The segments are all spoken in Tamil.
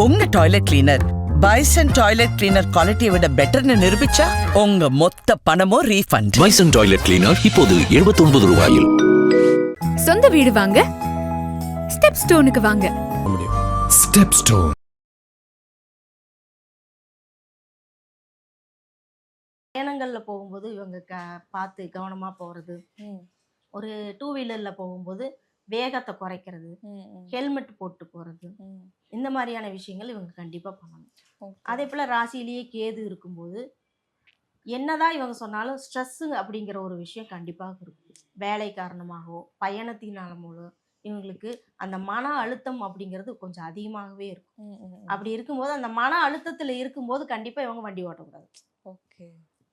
உங்க toilet cleaner Bison toilet cleaner குவாலிட்டியை விட பெட்டர்னு நிரூபிச்சா உங்க மொத்த பணமும் ரீஃபண்ட் பைசன் டாய்லெட் கிளீனர் இப்போது 79 ரூபாயில். சொந்த வீடு வாங்க ஸ்டெப் ஸ்டோனுக்கு வாங்க. ஸ்டெப் ஸ்டோன் பயணங்களில் போகும்போது இவங்க க பார்த்து கவனமாக போகிறது ஒரு டூ வீலரில் போகும்போது வேகத்தை குறைக்கிறது ஹெல்மெட் போட்டு போகிறது இந்த மாதிரியான விஷயங்கள் இவங்க கண்டிப்பாக பண்ணணும். அதே போல் ராசியிலேயே கேது இருக்கும்போது என்னதான் இவங்க சொன்னாலும் ஸ்ட்ரெஸ்ஸு அப்படிங்கிற ஒரு விஷயம் கண்டிப்பாக இருக்கும் வேலை காரணமாகவோ பயணத்தினால மூலம் இவங்களுக்கு அந்த மன அழுத்தம் அப்படிங்கிறது கொஞ்சம் அதிகமாகவே இருக்கும். அப்படி இருக்கும்போது அந்த மன அழுத்தத்தில் இருக்கும்போது கண்டிப்பாக இவங்க வண்டி ஓட்டக்கூடாது. ஓகே.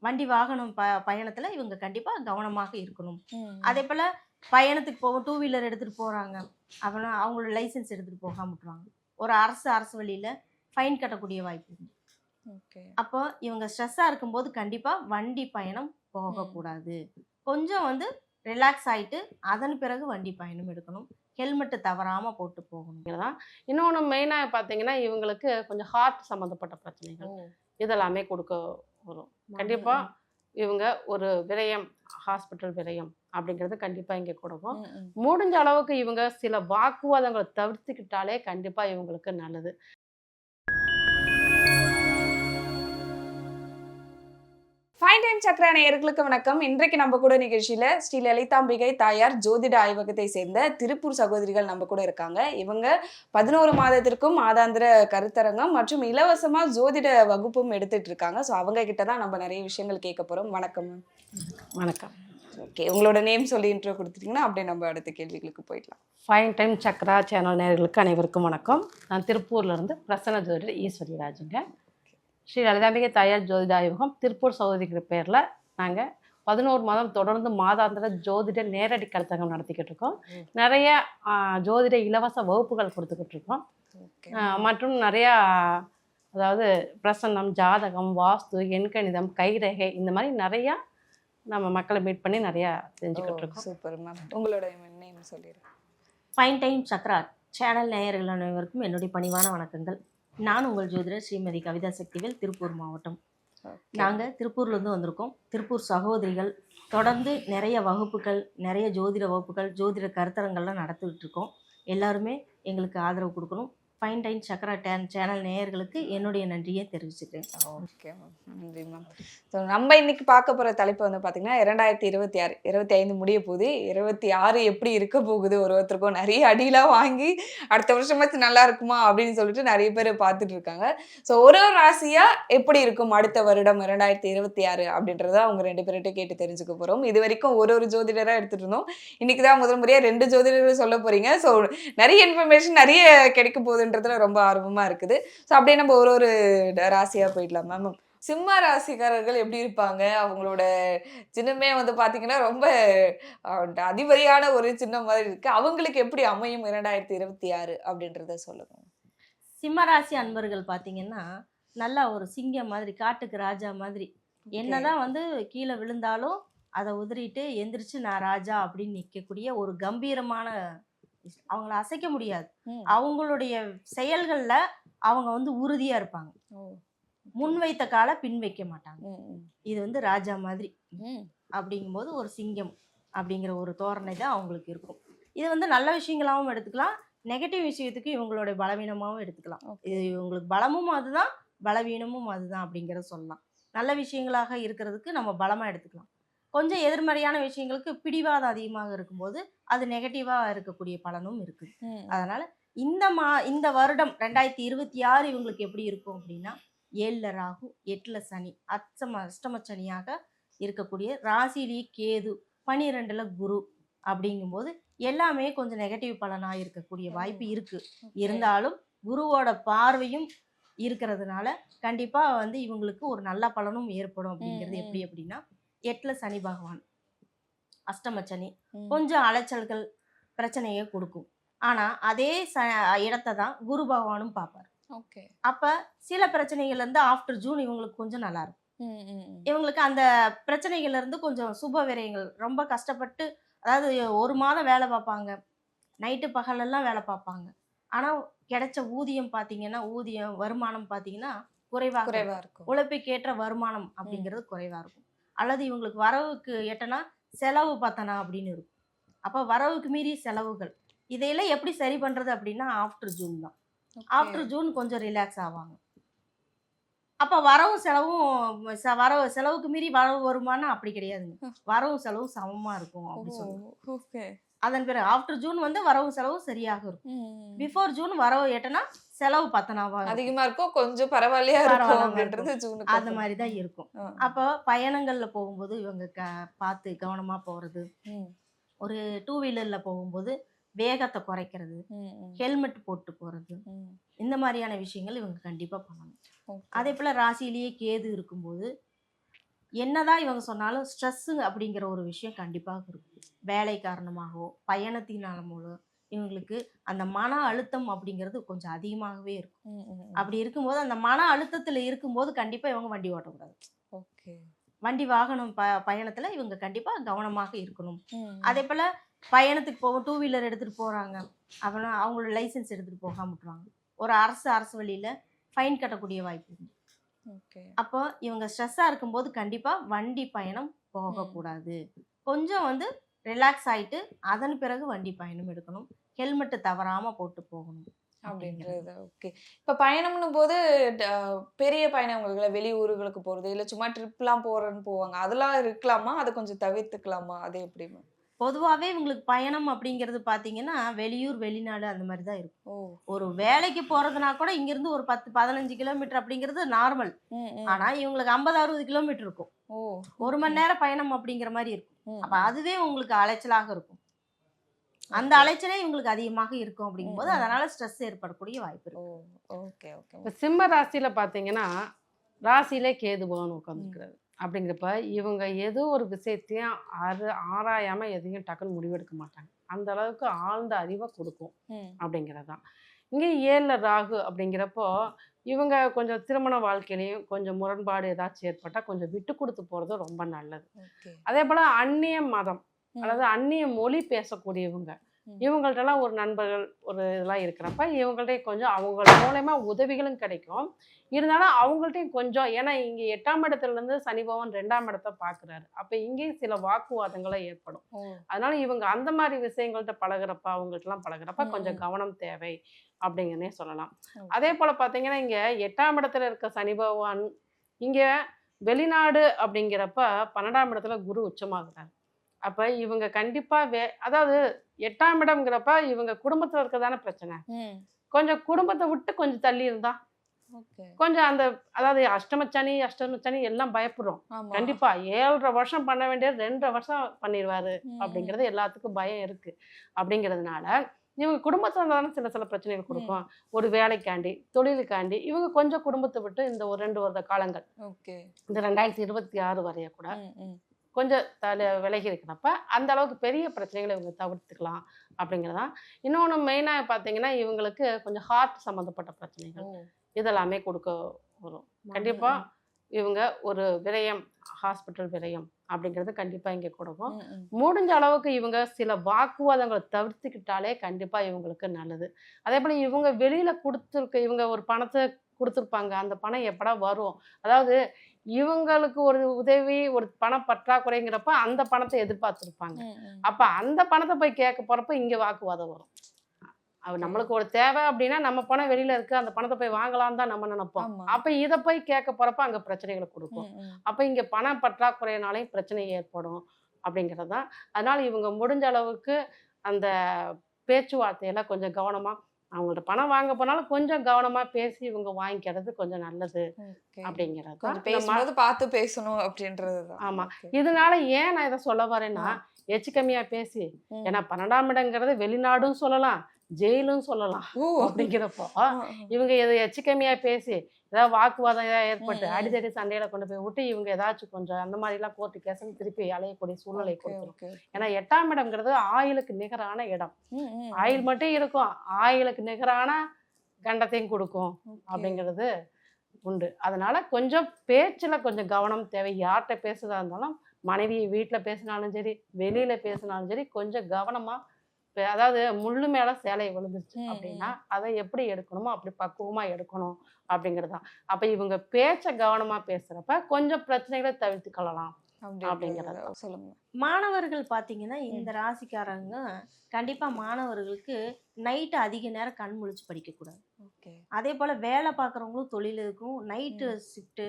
வண்டி வாகனம் ப பயணத்தில் இவங்க கண்டிப்பாக கவனமாக இருக்கணும். அதே போல் பயணத்துக்கு போக டூ வீலர் எடுத்துகிட்டு போகிறாங்க அப்புறம் அவங்களோட லைசன்ஸ் எடுத்துகிட்டு போகாம விட்டுருவாங்க. ஒரு அரசு அரசு வழியில் ஃபைன் கட்டக்கூடிய வாய்ப்பு ஓகே. அப்போ இவங்க ஸ்ட்ரெஸ்ஸாக இருக்கும்போது கண்டிப்பாக வண்டி பயணம் போகக்கூடாது கொஞ்சம் வந்து ரிலாக்ஸ் ஆகிட்டு அதன் பிறகு வண்டி பயணம் எடுக்கணும். ஹெல்மெட்டு தவறாமல் போட்டு போகணும். தான். இன்னொன்று மெயினாக பார்த்தீங்கன்னா இவங்களுக்கு கொஞ்சம் ஹார்ட் சம்மந்தப்பட்ட பிரச்சனைகள். இதெல்லாமே கொடுக்க வரும். கண்டிப்பாக இவங்க ஒரு விரயம் ஹாஸ்பிட்டல் விரயம் அப்படிங்கிறது கண்டிப்பாக இங்கே கொடுக்கும் முடிஞ்ச அளவுக்கு இவங்க சில வாக்குவாதங்களை தவிர்த்துக்கிட்டாலே கண்டிப்பாக இவங்களுக்கு நல்லது. ஃபைன் டைம் சக்கர நேயர்களுக்கு வணக்கம். இன்றைக்கு நம்ம கூட நிகழ்ச்சியில ஸ்ரீ லலிதாம்பிகை தாயார் ஜோதிட ஆய்வகத்தை சேர்ந்த திருப்பூர் சகோதரிகள் நம்ம கூட இருக்காங்க. இவங்க பதினோரு மாதத்திற்கும் மாதாந்திர கருத்தரங்கம் மற்றும் இலவசமா ஜோதிட வகுப்பும் எடுத்துட்டு இருக்காங்க. ஸோ அவங்க கிட்ட தான் நம்ம நிறைய விஷயங்கள் கேட்க போறோம். வணக்கம் வணக்கம். ஓகே உங்களோட நேம் சொல்லி இன்ட்ரோ கொடுத்துட்டீங்கன்னா அப்படியே நம்ம அடுத்த கேள்விகளுக்கு போயிடலாம். ஃபைன் டைம் சக்ரா சேனல் நேயர்களுக்கு அனைவருக்கும் வணக்கம். நான் திருப்பூர்லேருந்து பிரசன்ன ஜோதிடர் ஈஸ்வரி ராஜுங்க. ஸ்ரீ லலிதாம்பிகை தாயார் ஜோதிட ஆய்வகம் திருப்பூர் சகோதரிக்கிற பேரில் நாங்கள் பதினோரு மாதம் தொடர்ந்து மாதாந்திர ஜோதிட நேரடி கருத்தரங்கம் நடத்திக்கிட்டு இருக்கோம். நிறைய ஜோதிட இலவச வகுப்புகள் கொடுத்துக்கிட்டு இருக்கோம். மற்றும் நிறையா அதாவது பிரசன்னம் ஜாதகம் வாஸ்து எண்கணிதம் கைரேகை இந்த மாதிரி நிறையா நம்ம மக்களை மீட் பண்ணி நிறையா செஞ்சுக்கிட்டு இருக்கோம் சூப்பர் மேம் உங்களோட நேம் சொல்லிடுங்க ஃபைன் டைம் சக்ரா சேனல் நேயர்கள் அனைவருக்கும் என்னுடைய பணிவான வணக்கங்கள். நான் உங்கள் ஜோதிடர் ஸ்ரீமதி கவிதா சக்திவேல் திருப்பூர் மாவட்டம். நாங்கள் திருப்பூர்லேருந்து வந்திருக்கோம். திருப்பூர் சகோதரிகள் தொடர்ந்து நிறைய வகுப்புகள் நிறைய ஜோதிட வகுப்புகள் ஜோதிட கருத்தரங்கள்லாம் நடத்திக்கிட்டு இருக்கோம் எல்லாருமே எங்களுக்கு ஆதரவு கொடுக்கணும். ஃபைன் டைன் சக்ரா டேன் சேனல் நேயர்களுக்கு என்னுடைய நன்றியை தெரிவிச்சுக்கிறேன். ஓகே மேம் நன்றி மேம் ஸோ நம்ம இன்னைக்கு பார்க்க போகிற தலைப்பு வந்து பார்த்தீங்கன்னா இரண்டாயிரத்தி இருபத்தி ஆறு இருபத்தி ஐந்து முடிய போகுது. இருபத்தி ஆறு எப்படி இருக்க போகுது? ஒரு ஒருத்தருக்கும் நிறைய அடியெலாம் வாங்கி அடுத்த வருஷமாச்சு நல்லா இருக்குமா? அப்படின்னு சொல்லிட்டு நிறைய பேர் பார்த்துட்டு இருக்காங்க. ஸோ ஒரு ஒரு ராசியாக எப்படி இருக்கும் அடுத்த வருடம் இரண்டாயிரத்தி இருபத்தி ஆறு அப்படின்றத அவங்க ரெண்டு பேர்கிட்ட கேட்டு தெரிஞ்சுக்க போகிறோம் இது வரைக்கும் ஒரு ஒரு ஜோதிடராக எடுத்துகிட்டு இருந்தோம். இன்னைக்கு தான் முதல் முறையாக ரெண்டு ஜோதிடர்கள் சொல்ல போகிறீங்க ஸோ நிறைய இன்ஃபர்மேஷன் நிறைய கிடைக்க போகுதுன்றதுல ரொம்ப ஆர்வமாக இருக்குது. ஸோ அப்படியே நம்ம ஒரு ஒரு ராசியாக போயிடலாம் மேம் சிம்ம ராசிக்காரர்கள் எப்படி இருப்பாங்க? அவங்களோட சின்னமே வந்து பார்த்தீங்கன்னா ரொம்ப அதிபதியான ஒரு சின்னம் மாதிரி இருக்கு. அவங்களுக்கு எப்படி அமையும் இரண்டாயிரத்தி இருபத்தி ஆறு அப்படின்றத சொல்லுங்க. சிம்மராசி அன்பர்கள் பார்த்தீங்கன்னா நல்லா ஒரு சிங்கம் மாதிரி காட்டுக்கு ராஜா மாதிரி. என்னதான் வந்து கீழே விழுந்தாலும் அதை உதறிட்டு எந்திரிச்சு நான் ராஜா அப்படின்னு நிற்கக்கூடிய ஒரு கம்பீரமான. அவங்கள அசைக்க முடியாது. அவங்களுடைய செயல்களில் அவங்க வந்து உறுதியாக இருப்பாங்க. ஓ. முன் வைத்த காலை பின் வைக்க மாட்டாங்க. இது வந்து ராஜா மாதிரி. அப்படிங்கும்போது ஒரு சிங்கம் அப்படிங்கிற ஒரு தோரணை தான் அவங்களுக்கு இருக்கும். இது வந்து நல்ல விஷயங்களாகவும் எடுத்துக்கலாம். நெகட்டிவ் விஷயத்துக்கு இவங்களுடைய பலவீனமாகவும் எடுத்துக்கலாம். இது இவங்களுக்கு பலமும் அதுதான் பலவீனமும் அதுதான் அப்படிங்கிறத சொல்லலாம். நல்ல விஷயங்களாக இருக்கிறதுக்கு நம்ம பலமாக எடுத்துக்கலாம். கொஞ்சம் எதிர்மறையான விஷயங்களுக்கு பிடிவாதம் அதிகமாக இருக்கும்போது அது நெகட்டிவாக இருக்கக்கூடிய பலனும் இருக்குது. அதனால் இந்த மா இந்த வருடம் ரெண்டாயிரத்தி இருபத்தி ஆறு இவங்களுக்கு எப்படி இருக்கும் அப்படின்னா ஏழில் ராகு எட்டில் சனி அச்சம அஷ்டம சனியாக இருக்கக்கூடிய ராசிலேயே கேது பனிரெண்டில் குரு அப்படிங்கும்போது எல்லாமே கொஞ்சம் நெகட்டிவ் பலனாக இருக்கக்கூடிய வாய்ப்பு இருக்குது இருந்தாலும் குருவோட பார்வையும் இருக்கிறதுனால கண்டிப்பாக வந்து இவங்களுக்கு ஒரு நல்ல பலனும் ஏற்படும் அப்படிங்கிறது. எப்படி அப்படின்னா எட்டில் சனி பகவான். அஷ்டம சனி. கொஞ்சம் அலைச்சல்கள் பிரச்சனையை கொடுக்கும். ஆனால் அதே ச இடத்த தான் குரு பகவானும் பார்ப்பார். ஓகே. அப்போ சில பிரச்சனைகள்ல இருந்து ஆஃப்டர் ஜூன் இவங்களுக்கு கொஞ்சம் நல்லா இருக்கும். ம், ம், ம். இவங்களுக்கு அந்த பிரச்சனைகள்ல இருந்து கொஞ்சம் சுப விரயங்கள் ரொம்ப கஷ்டப்பட்டு அதாவது ஒரு மாதம் வேலை பார்ப்பாங்க. நைட்டு பகலெல்லாம் வேலை பார்ப்பாங்க. ஆனா கிடைச்ச ஊதியம் பாத்தீங்கன்னா ஊதியம் வருமானம் பாத்தீங்கன்னா குறைவாக இருக்கும். குறைவா இருக்கும். உழைப்புக்கேற்ற வருமானம் அப்படிங்கிறது குறைவா இருக்கும். அல்லது இவங்களுக்கு வரவுக்கு எட்டனா செலவு பத்தனா அப்படின்னு இருக்கும். அப்ப வரவுக்கு மீறி செலவுகள். இதையெல்லாம் எப்படி சரி பண்றது அப்படின்னா ஆஃப்டர் ஜூன் தான். ஆஃப்டர் ஜூன் கொஞ்சம் ரிலாக்ஸ் ஆவாங்க. அப்ப வரவும் செலவும் வரவு செலவுக்கு மீறி வரவு வருமானம் அப்படி கிடையாதுங்க. வரவும் செலவும் சமமா இருக்கும் அப்படி சொல்லுவோம் ஓகே அதன் பிறகு ஆஃப்டர் ஜூன் வந்து வரவு செலவும் சரியாக இருக்கும் பிஃபோர் ஜூன் வரவு எட்டனா செலவு பத்தனாவா. அதிகமா இருக்கும் கொஞ்சம் பரவாயில்லையா இருக்கும். ஜூனுக்கு அந்த மாதிரி தான் இருக்கும். அப்போ பயணங்கள்ல போகும்போது இவங்க க பார்த்து கவனமா போறது ஒரு டூ வீலர்ல போகும்போது வேகத்தை குறைக்கிறது ஹெல்மெட் போட்டு போறது. இந்த மாதிரியான விஷயங்கள் இவங்க கண்டிப்பா பண்ணணும். அதே போல ராசியிலேயே கேது இருக்கும்போது என்னதான் இவங்க சொன்னாலும் ஸ்ட்ரெஸ்ஸு அப்படிங்கிற ஒரு விஷயம் கண்டிப்பாக இருக்கும். வேலை காரணமாகவோ பயணத்தினால மூலம் இவங்களுக்கு அந்த மன அழுத்தம் அப்படிங்கிறது கொஞ்சம் அதிகமாகவே இருக்கும். அப்படி இருக்கும்போது அந்த மன அழுத்தத்தில் இருக்கும்போது கண்டிப்பாக இவங்க வண்டி ஓட்டக்கூடாது. ஓகே. வண்டி வாகனம் ப பயணத்தில் இவங்க கண்டிப்பாக கவனமாக இருக்கணும். அதே போல் பயணத்துக்கு போக டூ வீலர் எடுத்துகிட்டு போகிறாங்க அப்படின்னா அவங்களோட லைசன்ஸ் எடுத்துகிட்டு போகாம விட்டுருவாங்க. ஒரு அரசு அரசு வழியில் ஃபைன் கட்டக்கூடிய வாய்ப்பு இருக்கு. ஓகே அப்போ இவங்க ஸ்ட்ரெஸ்ஸாக இருக்கும்போது கண்டிப்பாக வண்டி பயணம் போகக்கூடாது கொஞ்சம் வந்து ரிலாக்ஸ் ஆயிட்டு அதன் பிறகு வண்டி பயணம் எடுக்கணும். ஹெல்மெட்டு தவறாமல் போட்டு போகணும் அப்படின்றது ஓகே. இப்ப பயணம்னும் போது பெரிய பயணங்களுக்கு வெளியூர்களுக்கு போறது இல்ல சும்மா ட்ரிப்லாம் போறேன்னு போவாங்க. அதெல்லாம் இருக்கலாமா? அதை கொஞ்சம் தவிர்த்துக்கலாமா? அது எப்படி ma'am? பொதுவாகவே இவங்களுக்கு பயணம் அப்படிங்கிறது பார்த்தீங்கன்னா வெளியூர் வெளிநாடு அந்த மாதிரி தான் இருக்கும். ஒரு வேலைக்கு போகிறதுனா கூட இங்கேருந்து ஒரு பத்து பதினஞ்சு கிலோமீட்டர் அப்படிங்கிறது நார்மல். ஆனால் இவங்களுக்கு ஐம்பது அறுபது கிலோமீட்டர் இருக்கும். ஒரு மணி நேரம் பயணம் அப்படிங்கிற மாதிரி இருக்கும். அப்போ அதுவே உங்களுக்கு அலைச்சலாக இருக்கும். அந்த அலைச்சலே இவங்களுக்கு அதிகமாக இருக்கும் அப்படிங்கும்போது. அதனால ஸ்ட்ரெஸ் ஏற்படக்கூடிய வாய்ப்பு ஓ இருக்கு ஓகே ஓகே. இப்போ சிம்ம ராசியில் பார்த்தீங்கன்னா ராசியிலே கேது பகவான் உட்காந்துருக்கிறாரு அப்படிங்கிறப்ப இவங்க ஏதோ ஒரு விஷயத்தையும் ஆறு ஆராயாமல் எதையும் டக்குன்னு முடிவெடுக்க மாட்டாங்க அந்த அளவுக்கு ஆழ்ந்த அறிவை கொடுக்கும் ம், அப்படிங்கிறது தான் இங்கே ஏழில் ராகு அப்படிங்கிறப்போ இவங்க கொஞ்சம் திருமண வாழ்க்கையிலையும் கொஞ்சம் முரண்பாடு ஏதாச்சும் ஏற்பட்டால் கொஞ்சம் விட்டு கொடுத்து போகிறது ரொம்ப நல்லது அதே போல் அந்நிய மதம். அதாவது அந்நிய மொழி பேசக்கூடியவங்க. இவங்கள்ட்டலாம் ஒரு நண்பர்கள் ஒரு இதெல்லாம் இருக்கிறப்ப இவங்கள்ட்ட கொஞ்சம் அவங்க மூலயமா உதவிகளும் கிடைக்கும். இருந்தாலும் அவங்கள்ட்டையும் கொஞ்சம் ஏன்னா இங்கே எட்டாம் இடத்துல இருந்து சனி பகவான் ரெண்டாம் இடத்த பார்க்குறாரு அப்போ இங்கேயும் சில வாக்குவாதங்களும் ஏற்படும். அதனால இவங்க அந்த மாதிரி விஷயங்கள்ட்ட பழகுறப்ப அவங்கள்ட்டலாம் பழகுறப்ப கொஞ்சம். கவனம் தேவை அப்படிங்கன்னே சொல்லலாம். அதே போல் பார்த்தீங்கன்னா இங்கே எட்டாம் இடத்துல இருக்க சனி பகவான் இங்கே வெளிநாடு அப்படிங்கிறப்ப பன்னெண்டாம் இடத்துல குரு உச்சமாகிறார். அப்போ இவங்க கண்டிப்பாக வே அதாவது எட்டாம் இடம்ங்கிறப்ப இவங்க குடும்பத்தில் இருக்கதானே பிரச்சனை. கொஞ்சம் குடும்பத்தை விட்டு கொஞ்சம் தள்ளி இருந்தா கொஞ்சம் அந்த அதாவது அஷ்டமச்சனி அஷ்டமச்சனி எல்லாம் பயப்படுறோம். கண்டிப்பா ஏழரை வருஷம் பண்ண வேண்டியது ரெண்டரை வருஷம் பண்ணிடுவாரு அப்படிங்கிறது எல்லாத்துக்கும் பயம் இருக்கு. அப்படிங்கிறதுனால இவங்க குடும்பத்துல தானே சில சில பிரச்சனைகள் கொடுக்கும். ஒரு வேலைக்காண்டி தொழிலுக்காண்டி இவங்க கொஞ்சம் குடும்பத்தை விட்டு இந்த ஒரு ரெண்டு வருட காலங்கள். இந்த ரெண்டாயிரத்தி இருபத்தி ஆறு வரைய கூட. கொஞ்சம் தலை விலகி இருக்கிறப்ப அந்த அளவுக்கு பெரிய பிரச்சனைகளை இவங்க தவிர்த்துக்கலாம் அப்படிங்கிறதான் இன்னொன்று மெயினாக பார்த்தீங்கன்னா இவங்களுக்கு கொஞ்சம் ஹார்ட் சம்மந்தப்பட்ட பிரச்சனைகள் இதெல்லாமே கொடுக்க வரும். கண்டிப்பா இவங்க ஒரு விரயம் ஹாஸ்பிட்டல் விரயம் அப்படிங்கிறது கண்டிப்பா இங்க கொடுக்கும். முடிஞ்ச அளவுக்கு இவங்க சில வாக்குவாதங்களை தவிர்த்துக்கிட்டாலே கண்டிப்பா இவங்களுக்கு நல்லது. அதே போல இவங்க வெளியில கொடுத்துருக்க இவங்க ஒரு பணத்தை கொடுத்துருப்பாங்க. அந்த பணம் எப்படா வரும்? அதாவது இவங்களுக்கு ஒரு உதவி ஒரு பண பற்றாக்குறைங்கிறப்ப அந்த பணத்தை எதிர்பார்த்துருப்பாங்க. அப்ப அந்த பணத்தை போய் கேட்க போறப்ப இங்க வாக்குவாதம் வரும் நம்மளுக்கு ஒரு தேவை அப்படின்னா நம்ம பணம் வெளியில இருக்கு அந்த பணத்தை போய் வாங்கலாம்னு தான் நம்ம நினைப்போம். அப்ப இத போய் கேட்க போறப்ப அங்க பிரச்சனைகளை கொடுக்கும். அப்ப இங்க பண பற்றாக்குறையினாலையும் பிரச்சனை ஏற்படும் அப்படிங்கிறது தான் அதனால இவங்க முடிஞ்ச அளவுக்கு அந்த பேச்சுவார்த்தையெல்லாம் கொஞ்சம் கவனமா அவங்கள்ட்ட பணம் வாங்க போனாலும் கொஞ்சம் கவனமா பேசி இவங்க வாங்கிக்கிறது கொஞ்சம் நல்லது. அப்படிங்கிறது. கொஞ்சம் பேசும்போது பார்த்து பேசணும் அப்படின்றதுதான் ஆமா. இதனால ஏன் நான் இதை சொல்ல வரேன்னா எச்சு கம்மியா பேசி. ஏன்னா பன்னெண்டாம் இடங்கிறது வெளிநாடும் சொல்லலாம் ஜெயிலும் சொல்லலாம் அப்படிங்கிறப்போ இவங்க இதை எச்சு கம்மியா பேசி ஏதாவது வாக்குவாதம் ஏதாவது ஏற்பட்டு. அடிதடி சண்டையில கொண்டு போய் விட்டு இவங்க ஏதாச்சும் கொஞ்சம் அந்த மாதிரிலாம் கோர்ட்டு கேசன் திருப்பி அலையக்கூடிய சூழ்நிலை கொடுத்துரும். ஏன்னா எட்டாம் இடம்ங்கிறது ஆயுளுக்கு நிகரான இடம். ஆயுள் மட்டும் இருக்கும். ஆயுளுக்கு நிகரான கண்டத்தையும் கொடுக்கும். அப்படிங்கிறது உண்டு. அதனால கொஞ்சம் பேச்சுல கொஞ்சம் கவனம் தேவை. யார்கிட்ட பேசுறதா இருந்தாலும் மனைவி வீட்டில் பேசினாலும் சரி வெளியில பேசினாலும் சரி கொஞ்சம் கவனமா அதாவது முள்ளு மேல சேலை விழுந்துருச்சு அப்படின்னா அதை எப்படி எடுக்கணுமோ அப்படி பக்குவமா எடுக்கணும் அப்படிங்கிறது தான் அப்ப இவங்க பேச்ச கவனமா பேசுறப்ப கொஞ்சம் பிரச்சனைகளை தவிர்த்து கொள்ளலாம் அப்படிங்கிறது. சொல்லுங்க. மாணவர்கள் பார்த்தீங்கன்னா இந்த ராசிக்காரங்க கண்டிப்பாக மாணவர்களுக்கு நைட்டு அதிக நேரம் கண் முழிச்சு படிக்கக்கூடாது ஓகே. அதே போல் வேலை பார்க்குறவங்களும் தொழில் இருக்கும் நைட்டு ஷிஃப்ட்டு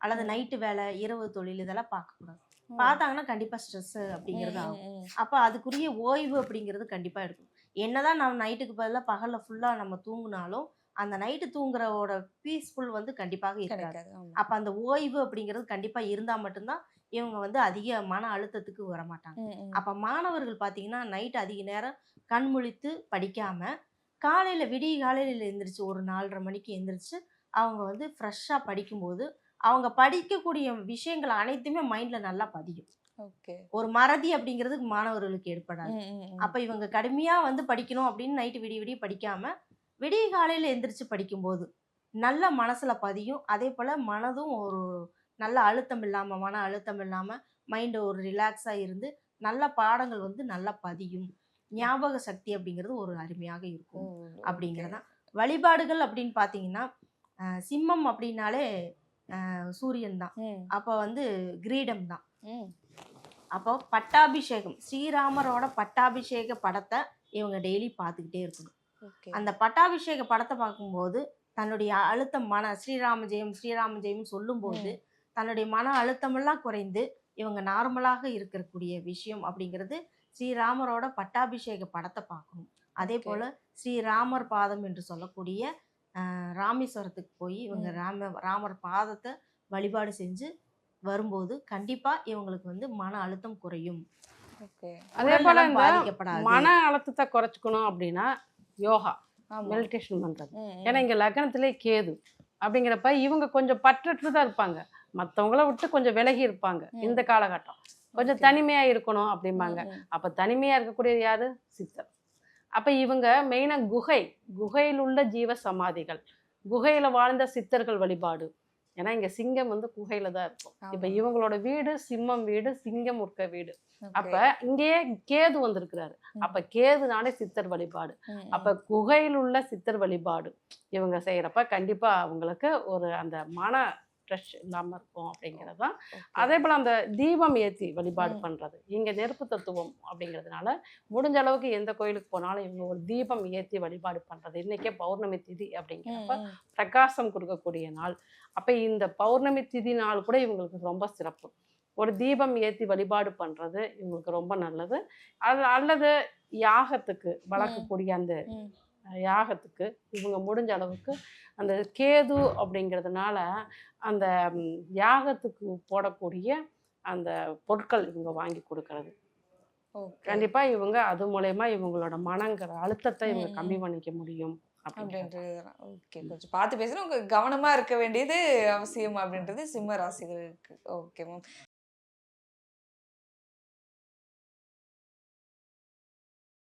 அல்லது நைட்டு வேலை இரவு தொழில் இதெல்லாம் பார்க்கக்கூடாது பார்த்தாங்கன்னா கண்டிப்பாக ஸ்ட்ரெஸ் அப்படிங்கிறது ஆகும். அப்போ அதுக்குரிய ஓய்வு அப்படிங்கிறது கண்டிப்பாக இருக்கும் என்னதான் நம்ம நைட்டுக்கு பதிலாக பகலில் ஃபுல்லாக நம்ம தூங்குனாலும் அந்த நைட்டு தூங்குறவோட பீஸ்ஃபுல் வந்து கண்டிப்பாக இருக்காது. அப்போ அந்த ஓய்வு அப்படிங்கிறது கண்டிப்பாக இருந்தால் மட்டும்தான் இவங்க வந்து அதிக மன அழுத்தத்துக்கு வர மாட்டாங்க ம், ம். அப்போ மாணவர்கள் பார்த்தீங்கன்னா நைட் அதிக நேரம் கண் முழித்து படிக்காம காலையில் விடிய காலையில் எந்திரிச்சு ஒரு நாலரை மணிக்கு எந்திரிச்சு அவங்க வந்து ஃப்ரெஷ்ஷாக படிக்கும்போது அவங்க படிக்கக்கூடிய விஷயங்கள் அனைத்துமே மைண்டில் நல்லா பதியும். ஒரு மறதி அப்படிங்கிறது மாணவர்களுக்கு ஏற்படாது. அப்போ இவங்க கடுமையாக வந்து படிக்கணும் அப்படின்னு நைட்டு விடிய விடிய படிக்காம விடிய காலையில் எந்திரிச்சு படிக்கும்போது நல்ல மனசில் பதியும். அதே போல் மனதும் ஒரு நல்ல அழுத்தம் இல்லாமல் மன அழுத்தம் இல்லாமல் மைண்டு ஒரு ரிலாக்ஸாக இருந்து நல்ல பாடங்கள் வந்து நல்லா பதியும். ஞாபக சக்தி அப்படிங்கிறது ஒரு அருமையாக இருக்கும். அப்படிங்கிறதான். வழிபாடுகள் அப்படின்னு பார்த்தீங்கன்னா சிம்மம் அப்படின்னாலே சூரியன் தான் அப்போ வந்து கிரீடம் தான். அப்போ பட்டாபிஷேகம் ஸ்ரீராமரோட பட்டாபிஷேக படத்தை இவங்க டெய்லி பார்த்துக்கிட்டே இருக்கணும். அந்த பட்டாபிஷேக படத்தை பார்க்கும்போது தன்னுடைய அழுத்தம் மன ஸ்ரீராம ஜெயம் ஸ்ரீராம ஜெயம் சொல்லும்போது தன்னுடைய மன அழுத்தமெல்லாம் குறைந்து இவங்க நார்மலாக இருக்கக்கூடிய விஷயம் அப்படிங்கிறது ஸ்ரீராமரோட பட்டாபிஷேக படத்தை பார்க்கணும் அதே. போல் ஸ்ரீராமர் பாதம் என்று சொல்லக்கூடிய ராமேஸ்வரத்துக்கு போய் இவங்க. ராம ராமர் பாதத்தை வழிபாடு செஞ்சு வரும்போது கண்டிப்பா இவங்களுக்கு வந்து மன அழுத்தம் குறையும். அதே போல பாதிக்கப்படாது மன அழுத்தத்தை குறைச்சிக்கணும் அப்படின்னா யோகா. மெடிடேஷன் ம். ஏன்னா இங்க லக்னத்திலே கேது அப்படிங்கிறப்ப இவங்க கொஞ்சம் பற்றற்று தான் இருப்பாங்க மத்தவங்கள விட்டு கொஞ்சம் விலகி இருப்பாங்க. இந்த காலகட்டம் கொஞ்சம் Okay. தனிமையா இருக்கணும் அப்படிம்பாங்க. அப்ப தனிமையா இருக்கக்கூடியது யாரு சித்தர் அப்ப இவங்க மெயினா குகை குகையில் உள்ள ஜீவ சமாதிகள் குகையில வாழ்ந்த சித்தர்கள் வழிபாடு ஏன்னா இங்க சிங்கம் வந்து குகையில தான் இருக்கும் இப்ப. இவங்களோட வீடு சிம்மம் வீடு சிங்கம் இருக்க வீடு. அப்ப இங்கேயே கேது வந்திருக்கிறாரு. அப்ப கேதுனாலே சித்தர் வழிபாடு. அப்ப குகையில் உள்ள சித்தர் வழிபாடு இவங்க செய்யறப்ப கண்டிப்பா அவங்களுக்கு ஒரு அந்த மன ஸ்ட்ரெஸ் இல்லாம இருக்கும் அப்படிங்கிறது தான். அதே போல அந்த தீபம் ஏத்தி வழிபாடு ம். பண்றது இங்க நெருப்பு தத்துவம் அப்படிங்கிறதுனால முடிஞ்ச அளவுக்கு எந்த கோயிலுக்கு போனாலும் இவங்க ஒரு தீபம் ஏத்தி வழிபாடு பண்றது இன்னைக்கே பௌர்ணமி திதி அப்படிங்கிறப்ப. பிரகாசம் கொடுக்கக்கூடிய நாள் அப்ப இந்த பௌர்ணமி திதி நாள் கூட இவங்களுக்கு ரொம்ப சிறப்பு ஒரு தீபம் ஏத்தி வழிபாடு பண்றது இவங்களுக்கு ரொம்ப நல்லது அது அல்லது யாகத்துக்கு வளர்க்கக்கூடிய அந்த. யாகத்துக்கு இவங்க முடிஞ்ச அளவுக்கு அந்த கேது அப்படிங்கிறதுனால அந்த யாகத்துக்கு போடக்கூடிய அந்த பொருட்கள் இவங்க வாங்கி கொடுக்கறது. ஓகே. கண்டிப்பா இவங்க அது மூலயமா இவங்களோட மனங்கிற அழுத்தத்தை இவங்க. கம்மி பண்ணிக்க முடியும் அப்படின்றது ஓகே கொஞ்சம் பார்த்து பேசணும். உங்க கவனமா இருக்க வேண்டியது அவசியம் அப்படின்றது சிம்ம ராசிகளுக்கு. Okay ma'am.